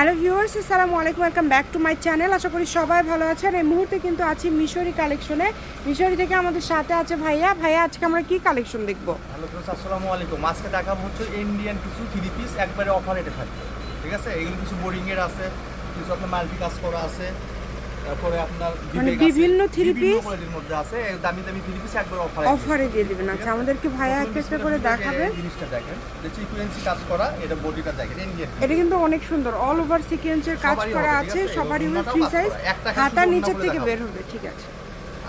Hello viewers, আসসালামু আলাইকুম, welcome back to my channel. আশা করি সবাই ভালো আছেন। এই মুহূর্তে কিন্তু আছি মিশরি কালেকশনে। মিশরি থেকে আমাদের সাথে আছে ভাইয়া। ভাইয়া, আজকে আমরা কি কালেকশন দেখব? হ্যালো ফ্রেন্ডস আসসালামু আলাইকুম। আজকে দেখাবো হচ্ছে ইন্ডিয়ান কিছু থ্রি পিস একবারে অফার রেটে থাকবে ঠিক আছে? এগুলো কিছু বোরিংয়ের আছে, কিছু আপনার মাল্টি কাজ করা আছে। তারপরে আপনার মানে বিভিন্ন piece? কোয়ালিটির মধ্যে আছে দামি দামি থ্রি পিস একবারে অফার অফারে দিয়ে দিবেন। আচ্ছা আমাদেরকে ভাইয়া একটা একটা করে দেখাবে। জিনিসটা দেখেন সিকোয়েন্সি কাজ করা এটা বডিটা দেখেন এটা কিন্তু অনেক সুন্দর অল ওভার সিকোয়েন্সের কাজ করা আছে? সবারই ফ্রি সাইজ শুধু নিচের থেকে বের হবে ঠিক আছে।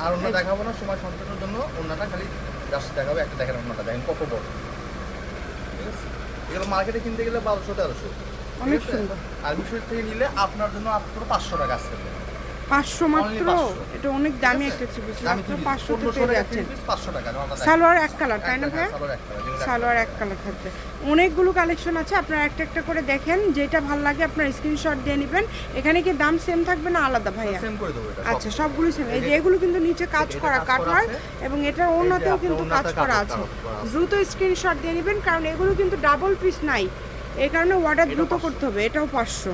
আর অন্য দেখাবো না সময় সঞ্চারের জন্য অন্যটা খালি জাস্ট দেখাবো একটা দেখেন অন্যটা দেখেন কত বড়। এগুলো মার্কেটে কিনতে গেলে বারোশো তেরোশো। অনেক সুন্দর। আর মিশর থেকে নিলে আপনার জন্য মাত্র পাঁচশো টাকা আসবে পাঁচশো মাত্র? এটা অনেক দামি একটা থ্রি পিস মাত্র পাঁচশো পেয়ে যাচ্ছেন। সালোয়ার এক কালার তাই না হ্যাঁ, সালোয়ার এক কালার, থাকবে। অনেকগুলো কালেকশন আছে আপনারা একটা একটা করে দেখেন যেটা ভালো লাগে আপনার স্ক্রিনশট দিয়ে নেবেন। এখানে কি দাম সেম থাকবে না আলাদা ভাইয়া। আচ্ছা সবগুলো সেম এই যে এগুলো কিন্তু নিচে কাজ করা কাটওয়ার এবং এটার অন্যতেও কিন্তু কাজ করা আছে। দ্রুত স্ক্রিনশট দিয়ে নেবেন কারণ এগুলো কিন্তু ডাবল পিস নাই। এই কারণে অর্ডার দ্রুত করতে হবে এটাও পাঁচশো।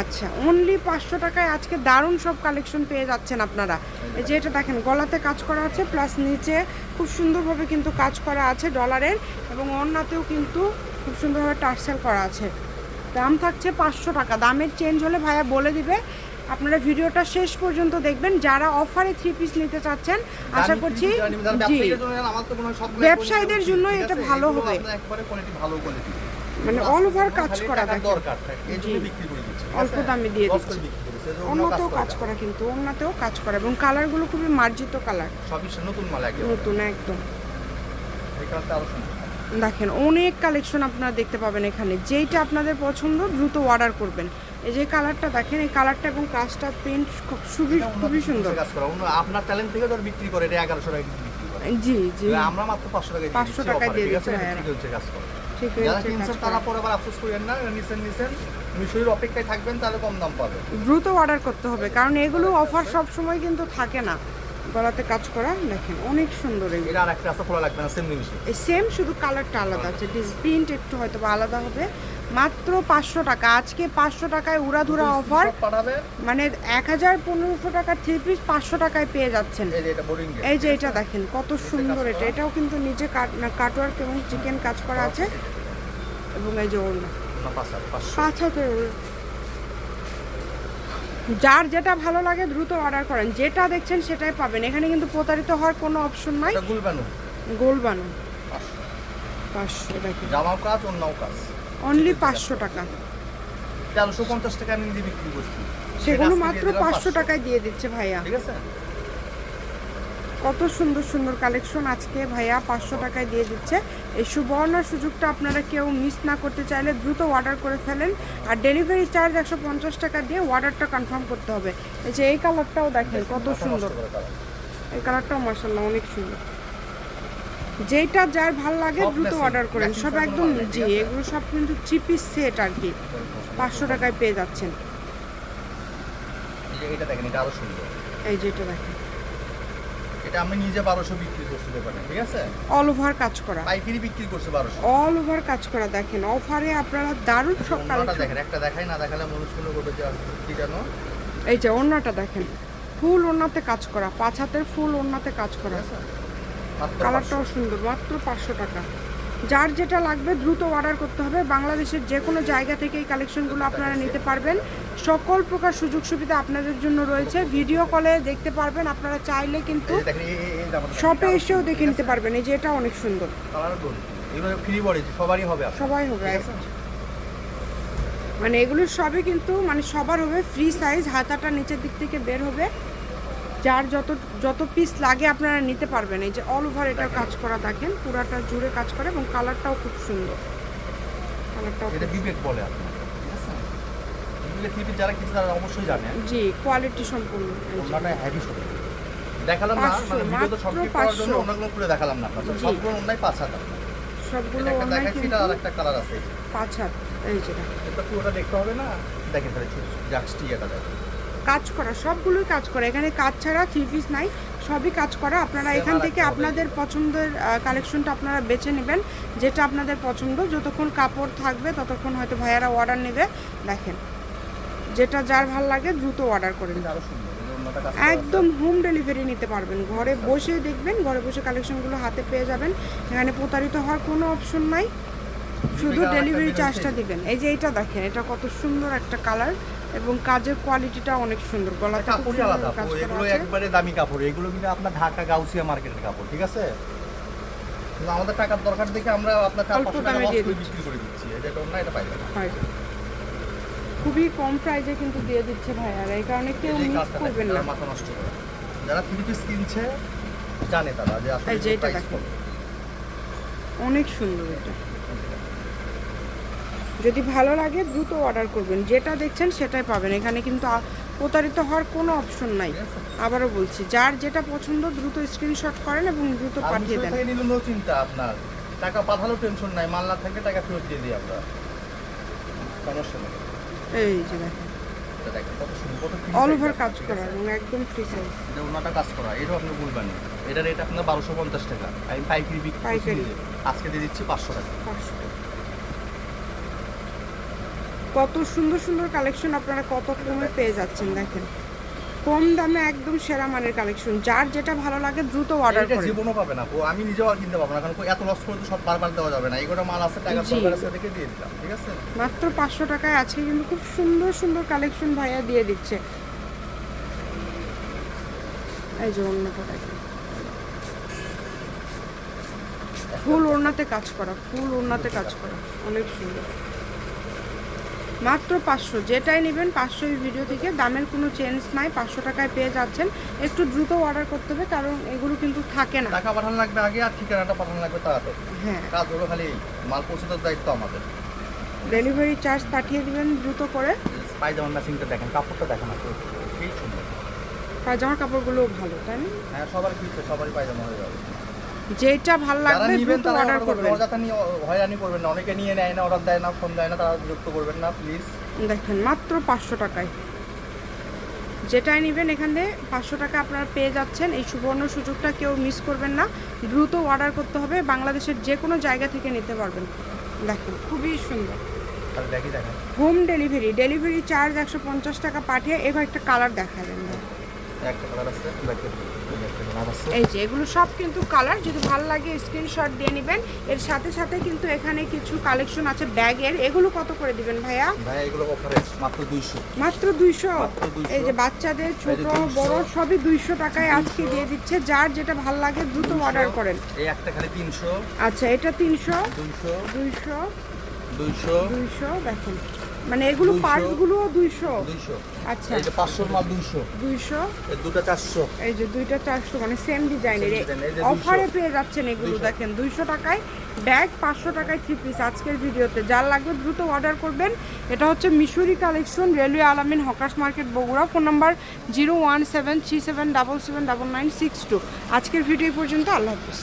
আচ্ছা অনলি পাঁচশো টাকায় আজকে দারুণ সব কালেকশন পেয়ে যাচ্ছেন আপনারা। এই যে এটা দেখেন গলাতে কাজ করা আছে প্লাস নিচে খুব সুন্দরভাবে কিন্তু কাজ করা আছে ডলারের এবং অন্যতেও কিন্তু খুব সুন্দরভাবে টার্সেল করা আছে। দাম থাকছে পাঁচশো টাকা দামের চেঞ্জ হলে ভাইয়া বলে দিবে। আপনারা ভিডিওটা শেষ পর্যন্ত দেখবেন যারা অফারে থ্রি পিস নিতে চাচ্ছেন আশা করছি ব্যবসায়ীদের জন্য মনে ব্যবসায়ীদের জন্য এটা ভালো হবে। মানে over কোনো কাজ করা। দরকার অল্প দামে দিয়ে দিচ্ছি। অন্যতেও কাজ করা কিন্তু অন্যতেও কাজ করা এবং কালারগুলো খুবই মার্জিত কালার সবই নতুন মাল একেবারে। নতুন একদম। দেখেন অনেক কালেকশন আপনারা দেখতে পাবেন এখানে যেইটা আপনাদের পছন্দ দ্রুত অর্ডার করবেন এই যে কালারটা দেখেন এই কালারটা এবং কাজটা প্রিন্ট খুবই খুবই সুন্দর কাজ করা। অন্য- আপনার ট্যালেন্ট থেকে ধর বিক্রি করে এটা এগারোশো টাকা জি জি। আমরা মাত্র পাঁচশো টাকা 500 টাকায় দিয়ে দিচ্ছে ঠিক ভাইয়ারা। হচ্ছে কাজ করে। ঠিক যারা আছে কিনছেন তারা পরে আবার আফসোস করেন না নিছেন নিছেন। মিশরের অপেক্ষায় থাকবেন তাহলে কম দাম পাবে। দ্রুত অর্ডার করতে হবে কারণ এগুলো অফার সব সময় কিন্তু থাকে না। গলাতে কাজ করা দেখেন অনেক সুন্দর এগুলো আর একটা আছে খোলা লাগবে না সেম জিনিসই এই সেম শুধু কালারটা আলাদা আছে। প্রিন্ট একটু হয়তো আলাদা হবে। মাত্র পাঁচশো টাকা। আজকে পাঁচশো টাকায় উড়াধুরা অফার মানে এক হাজার পনেরোশো টাকার থ্রি পিস পাঁচশো টাকায় পেয়ে যাচ্ছেন। এই যে এটা বোরিং এই যে এটা দেখেন কত সুন্দর এটা। এটাও কিন্তু নিচে কাটওয়ার্ক এবং চিকেন কাজ করা আছে। এবং এই যে ওড়না। পাঁচ হাতের ওড়না। যার যেটা ভালো লাগে দ্রুত অর্ডার করেন। যেটা দেখছেন সেটাই পাবেন। এখানে কিন্তু প্রতারিত হওয়ার কোনো অপশন নাই। গোলবানু। গোলবানু। গোল বানো পাঁচশো পাঁচশো জামা কাজ অন্যও কাজ। অনলি পাঁচশো টাকা। তেরোশো পঞ্চাশ টাকা আমি নিজে বিক্রি করছি। সেগুলো মাত্র পাঁচশো। টাকায় দিয়ে দিচ্ছে ভাইয়া। ঠিক আছে? কত সুন্দর সুন্দর কালেকশন আজকে ভাইয়া পাঁচশো টাকায় দিয়ে দিচ্ছে। এই সুবর্ণার সুযোগটা আপনারা কেউ মিস না করতে চাইলে দ্রুত অর্ডার করে ফেলেন। আর ডেলিভারি চার্জ একশো পঞ্চাশ টাকা দিয়ে অর্ডারটা কনফার্ম করতে হবে। এই যে এই কালারটাও দেখেন কত সুন্দর। এই কালারটাও মার্শাল্লাহ অনেক সুন্দর। যেইটা যার ভালো লাগে দ্রুত অর্ডার করেন। সব একদম জি এগুলো সব কিন্তু পিস সেট আর কি। পাঁচশো টাকায় পেয়ে যাচ্ছেন। এই যে দেখেন এটা আরও সুন্দর। এই যেটা দেখেন। এটা আমি নিজে বারোশো বিক্রি করছি দোকানে ঠিক আছে? অল ওভার কাজ করা। পাইকারি বিক্রি করছে বারোশো। অল ওভার কাজ করা দেখেন অফারে আপনারা দারুণ সব কালেকশন দেখেন একটা দেখাই না দেখালে মানুষ মনে করবে যে কি জানো এই যে ওড়নাটা দেখেন ফুল ওড়নাতে কাজ করা পাঁচ হাতের ফুল ওড়নাতে কাজ করা। কালারটাও সুন্দর মাত্র পাঁচশো টাকা। যার যেটা লাগবে দ্রুত অর্ডার করতে হবে। বাংলাদেশের যে কোনো জায়গা থেকে এই কালেকশনগুলো আপনারা নিতে পারবেন। সকল প্রকার সুযোগ সুবিধা আপনাদের জন্য রয়েছে। ভিডিও কলে দেখতে পারবেন আপনারা চাইলে কিন্তু 500 এই যে দেখেন এই- এই- এই জামাটা শপে এসেও দেখে নিতে পারবেন। এই যে এটা অনেক সুন্দর। সবারই হবে সবাই হবে মানে এগুলো সবই কিন্তু মানে সবার হবে ফ্রি সাইজ হাতাটা নিচের দিক থেকে বের হবে। যার যত যত পিস লাগে আপনারা নিতে পারবেন। এই যে অল ওভার এটা কাজ করা দেখেন পুরাটা জুড়ে কাজ করে এবং কালারটাও খুব সুন্দর। কালারটাও এটা বিবেক বলে আপনার যারা কিছু তারা অবশ্যই জানে। জি কোয়ালিটি সম্পূর্ণ। হেভি দেখালাম না মানে ভিডিও তো সব মাত্র করার জন্য পাঁচশো। অন্যগুলো করে দেখালাম না। আপনার। সবগুলো অন্যায় পাঁচ হাজার। সবগুলো অনলাইন কিন্তু আর একটা কালার আছে। পাঁচ হাত এই যে। দেখেন। এটা পুরোটা দেখতে হবে না? দেখেন তাহলে জাক্সটি এটা দেখেন। কাজ করা সবগুলোই কাজ করা। এখানে কাজ ছাড়া থ্রি পিস নাই সবই কাজ করা। আপনারা এখান থেকে আপনাদের পছন্দের কালেকশনটা আপনারা বেছে নেবেন যেটা আপনাদের পছন্দ। যতক্ষণ কাপড় থাকবে ততক্ষণ হয়তো ভাইয়ারা অর্ডার নেবে। দেখেন যেটা যার ভালো লাগে দ্রুত অর্ডার করা আছে। একদম হোম ডেলিভারি নিতে পারবেন। ঘরে বসে দেখবেন ঘরে বসে কালেকশনগুলো হাতে পেয়ে যাবেন। এখানে প্রতারিত হওয়ার কোনো অপশন নাই। শুধু ডেলিভারি চার্জটা দিবেন এই যে এটা দেখেন এটা কত সুন্দর একটা কালার এবং কাজের কোয়ালিটিটা অনেক সুন্দর। গলাতে কাপড় আলাদা এগুলো একবারে দামি কাপড়। এগুলো কিন্তু আপনার ঢাকা গাউসিয়া মার্কেটের কাপড় ঠিক আছে? আমাদের টাকার দরকার দেখে আমরা আপনার অল্প দামে দিয়ে। বিক্রি করে দিচ্ছি। এটা না এটা পাইবে না। হয়। খুবই কম প্রাইজে কিন্তু দিয়ে দিচ্ছে ভাইয়ারা এই কারণে কেউ মিস করবেন না। মাথা নষ্ট করে। যারা থ্রি পিস কিনছে জানে তারা যে আসলে এই যে এটা অনেক সুন্দর এটা। যদি ভালো লাগে দ্রুত অর্ডার করবেন। যেটা দেখছেন সেটাই পাবেন। এখানে কিন্তু প্রতারিত হওয়ার কোনো অপশন নাই। আবারও বলছি যার যেটা পছন্দ দ্রুত স্ক্রিনশট করেন এবং দ্রুত পাঠিয়ে দেন। চিন্তা আপনার। টাকা পাঠালেও টেনশন নাই মাল না থাকলে টাকা ফেরত দিয়ে দিই আমরা। সমস্যা নেই। এই যে দেখেন। এটা অল ওভার কাজ করা এবং একদম ফ্রি সাইজ এটা ওনাটা কাজ করা এটাও আপনি বলবেন এটা রেট আপনার বারোশো পঞ্চাশ টাকা। আমি পাইকারি বিক্রি। আজকে দিয়ে দিচ্ছি পাঁচশো টাকা। কত সুন্দর সুন্দর কালেকশন আপনারা কত কমে পেয়ে যাচ্ছেন দেখেন। কম দামে একদম সেরা মানের কালেকশন যার যেটা ভালো লাগে দ্রুত অর্ডার করেন জীবনও পাবে না। আমি নিজেও আর কিনতে পারব না কারণ এত লস করে তো সব বারবার দেওয়া যাবে না। এগুলো মাল আছে টাকা। আছে দিয়ে দিলাম ঠিক আছে? মাত্র পাঁচশো টাকায় আজকে কিন্তু খুব সুন্দর সুন্দর কালেকশন ভাইয়া দিয়ে দিচ্ছে। এই যে অন্যটা ফুল ওড়নাতে কাজ করা ফুল ওড়নাতে কাজ করা। অনেক সুন্দর। মাত্র পাঁচশো। যেটাই নেবেন পাঁচশো এই ভিডিও থেকে। দামের কোনো চেঞ্জ নাই পাঁচশো টাকায় পেয়ে যাচ্ছেন। একটু দ্রুত অর্ডার করতে হবে কারণ এগুলো কিন্তু থাকে না। টাকা পাঠানো লাগবে আগে আর ঠিকানাটা পাঠানো লাগবে তাড়াতাড়ি। হ্যাঁ। কাজ হলো খালি মাল পৌঁছে দেওয়ার দায়িত্ব আমাদের। ডেলিভারি চার্জ পাঠিয়ে দিবেন দ্রুত করে। পায়জামার ম্যাচিংটা দেখেন কাপড়টা দেখেন আপনি। সেই সুন্দর। পায়জামার কাপড়গুলোও ভালো তাই না? হ্যাঁ সবার কিনছে সবারই পায়জামা হয়ে যাবে। যেটা ভালো লাগবে দ্রুত অর্ডার করবেন অযথা নিয়ে হয়রানি করবেন না। অনেকে নিয়ে নেয় না অর্ডার দেয় না ফোন দেয় না তারা বিরক্ত করবেন না প্লিজ দেখেন মাত্র পাঁচশো টাকায়। যেটাই নেবেন এখানে পাঁচশো টাকা আপনারা পেয়ে যাচ্ছেন। এই সুবর্ণ সুযোগটা কেউ মিস করবেন না। দ্রুত অর্ডার করতে হবে। বাংলাদেশের যে কোনো জায়গা থেকে নিতে পারবেন। দেখেন খুবই সুন্দর। হোম ডেলিভারি ডেলিভারি চার্জ একশো পঞ্চাশ টাকা পাঠিয়ে এবার একটা কালার দেখাবেন। একটা কালার আছে এই যে এগুলো সব কিন্তু কালার যদি ভালো লাগে স্ক্রিনশট দিয়ে নেবেন। এর সাথে সাথে কিন্তু এখানে কিছু কালেকশন আছে ব্যাগের এগুলো কত করে দিবেন ভাইয়া? ভাই এগুলো অফারে মাত্র দুইশো। মাত্র 200 এই যে বাচ্চাদের ছোট 200 বড় সবই দুইশো টাকায় আজকে দিয়ে দিচ্ছে। যার যেটা ভালো লাগে দ্রুত অর্ডার করেন। এই একটা খালি তিনশো। আচ্ছা এটা তিনশো। দুইশো। দুইশো। দুইশো। দুইশো দেখেন। মানে এগুলো 200 পার্টসগুলো দুইশো? দুইশো। আচ্ছা। এই যে পাঁচশোর মাল দুইশো। দুইশো? এই দুটো চারশো। এই যে দুইটা চারশো মানে সেম ডিজাইনের 200 অফারে পেয়ে যাচ্ছেন এগুলো দেখেন দুইশো টাকায় ব্যাগ পাঁচশো টাকায় থ্রি পিস আজকের ভিডিওতে যার লাগবে দ্রুত অর্ডার করবেন। এটা হচ্ছে Mishri collection railway Alamin hawkers market Bogura. Phone number zero one seven three seven double seven double nine six two. আজকের ভিডিও পর্যন্ত আল্লাহ হাফিজ।